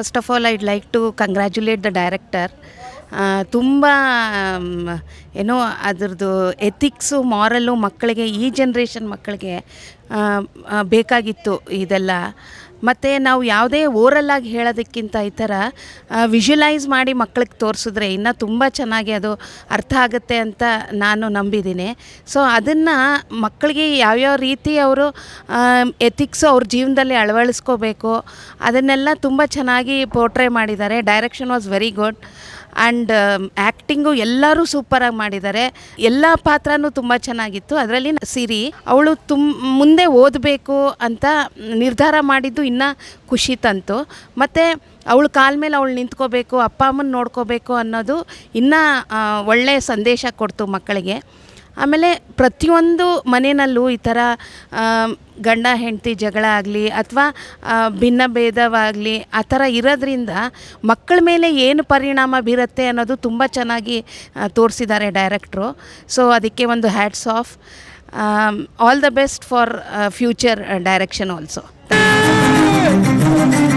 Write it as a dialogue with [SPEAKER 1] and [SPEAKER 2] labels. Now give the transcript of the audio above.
[SPEAKER 1] First of all I'd like to congratulate the director ತುಂಬ ಏನೋ ಅದರದ್ದು ಎಥಿಕ್ಸು ಮಾರಲ್ಲು ಮಕ್ಕಳಿಗೆ, ಈ ಜನ್ರೇಷನ್ ಮಕ್ಕಳಿಗೆ ಬೇಕಾಗಿತ್ತು ಇದೆಲ್ಲ. ಮತ್ತು ನಾವು ಯಾವುದೇ ಓರಲ್ಲಾಗಿ ಹೇಳೋದಕ್ಕಿಂತ ಈ ಥರ ವಿಜುಲೈಸ್ ಮಾಡಿ ಮಕ್ಳಿಗೆ ತೋರಿಸಿದ್ರೆ ಇನ್ನೂ ತುಂಬ ಚೆನ್ನಾಗಿ ಅದು ಅರ್ಥ ಆಗುತ್ತೆ ಅಂತ ನಾನು ನಂಬಿದ್ದೀನಿ. ಸೊ ಅದನ್ನು ಮಕ್ಕಳಿಗೆ ಯಾವ್ಯಾವ ರೀತಿ ಅವರು ಎಥಿಕ್ಸು ಅವ್ರ ಜೀವನದಲ್ಲಿ ಅಳವಡಿಸ್ಕೋಬೇಕು ಅದನ್ನೆಲ್ಲ ತುಂಬ ಚೆನ್ನಾಗಿ ಪೋರ್ಟ್ರೇ ಮಾಡಿದ್ದಾರೆ. Direction was very good and acting ಎಲ್ಲರೂ ಸೂಪರಾಗಿ ಮಾಡಿದ್ದಾರೆ. ಎಲ್ಲ ಪಾತ್ರನೂ ತುಂಬ ಚೆನ್ನಾಗಿತ್ತು. ಅದರಲ್ಲಿ ಸಿರಿ ಅವಳು ತುಮ್, ಮುಂದೆ ಓದಬೇಕು ಅಂತ ನಿರ್ಧಾರ ಮಾಡಿದ್ದು ಇನ್ನೂ ಖುಷಿ ತಂತು. ಮತ್ತು ಅವಳ ಕಾಲ ಮೇಲೆ ಅವಳು ನಿಂತ್ಕೋಬೇಕು, ಅಪ್ಪ ಅಮ್ಮನ ನೋಡ್ಕೋಬೇಕು ಅನ್ನೋದು ಇನ್ನೂ ಒಳ್ಳೆಯ ಸಂದೇಶ ಕೊಡ್ತು ಮಕ್ಕಳಿಗೆ. ಆಮೇಲೆ ಪ್ರತಿಯೊಂದು ಮನೆಯಲ್ಲೂ ಈ ಥರ ಗಂಡ, ಹೆಂಡತಿ ಜಗಳ ಆಗಲಿ ಅಥವಾ ಭಿನ್ನ ಭೇದವಾಗಲಿ ಆ ಥರ ಇರೋದ್ರಿಂದ ಮಕ್ಕಳ ಮೇಲೆ ಏನು ಪರಿಣಾಮ ಬೀರುತ್ತೆ ಅನ್ನೋದು ತುಂಬ ಚೆನ್ನಾಗಿ ತೋರಿಸಿದ್ದಾರೆ ಡೈರೆಕ್ಟ್ರು. ಸೊ, ಅದಕ್ಕೆ ಒಂದು hats off. All the best for future direction also. Yeah.